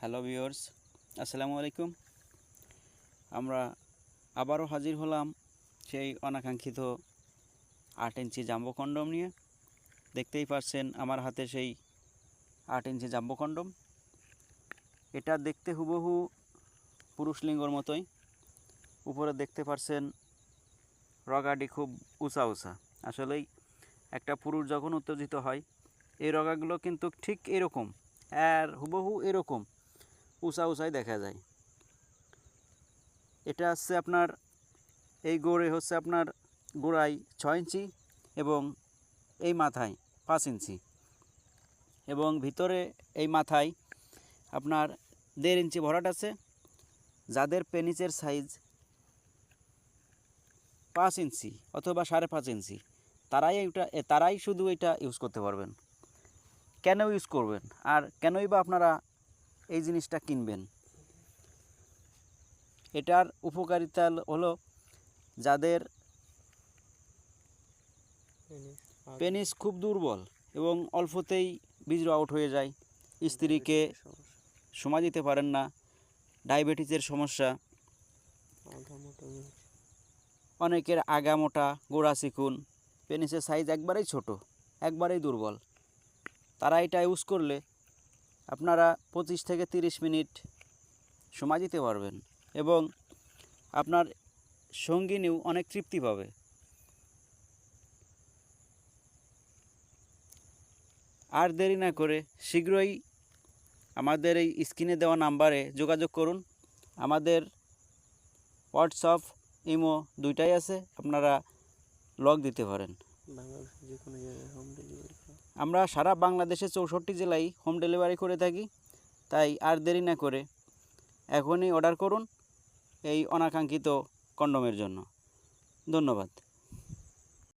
Hello viewers, আসসালামু আলাইকুম। আমরা আবারও হাজির হলাম সেই অনাকাঙ্ক্ষিত আট ইঞ্চি জাম্বো কন্ডম নিয়ে। দেখতেই পাচ্ছেন আমার হাতে সেই আট ইঞ্চি জাম্বো কন্ডম। এটা দেখতে হুবহু পুরুষ লিঙ্গর মতোই। উপরে দেখতে পাচ্ছেন রগাটি খুব উঁচা উঁচা। আসলেই একটা পুরুষ যখন উত্তেজিত হয়, এই রগাগুলো কিন্তু ঠিক এরকম, আর হুবহু এরকম। উঁচা উঁচাই দেখা যায়। এটা হচ্ছে আপনার, এই গোড়ে হচ্ছে আপনার গোড়ায় ছয় ইঞ্চি এবং এই মাথায় পাঁচ ইঞ্চি এবং ভিতরে এই মাথায় আপনার দেড় ইঞ্চি ভরাট আছে। যাদের পেনিসের সাইজ পাঁচ ইঞ্চি অথবা সাড়ে পাঁচ ইঞ্চি, তারাই এটা তারাই শুধু এটা ইউজ করতে পারবেন। কেন ইউজ করবেন? আর কেনই বা আপনারা এই জিনিসটা কিনবেন। এটার উপকারিতা হলো যাদের পেনিস খুব দুর্বল এবং অল্পতেই বীজ আউট হয়ে যায়। স্ত্রীকে সময় দিতে পারেন না ডায়াবেটিসের সমস্যা। অনেকের আগা মোটা গোড়া চিকুন পেনিসের সাইজ একবারেই ছোট একবারেই দুর্বল। তারা এটা ইউজ করলে আপনারা পঁচিশ থেকে তিরিশ মিনিট সময় দিতে পারবেন এবং আপনার সঙ্গিনীও অনেক তৃপ্তি পাবে। আর দেরি না করে শীঘ্রই আমাদের এই স্ক্রিনে দেওয়া নাম্বারে যোগাযোগ করুন। আমাদের হোয়াটসঅ্যাপ, ইমো দুইটাই আছে, আপনারা লগ দিতে পারেন। বাংলাদেশের যে কোনো জায়গায় হোম ডেলিভারি আমরা সারা বাংলাদেশে চৌষট্টি জেলায় হোম ডেলিভারি করে থাকি, তাই আর দেরি না করে এখনই অর্ডার করুন এই অনাকাঙ্ক্ষিত কন্ডমের জন্য। ধন্যবাদ।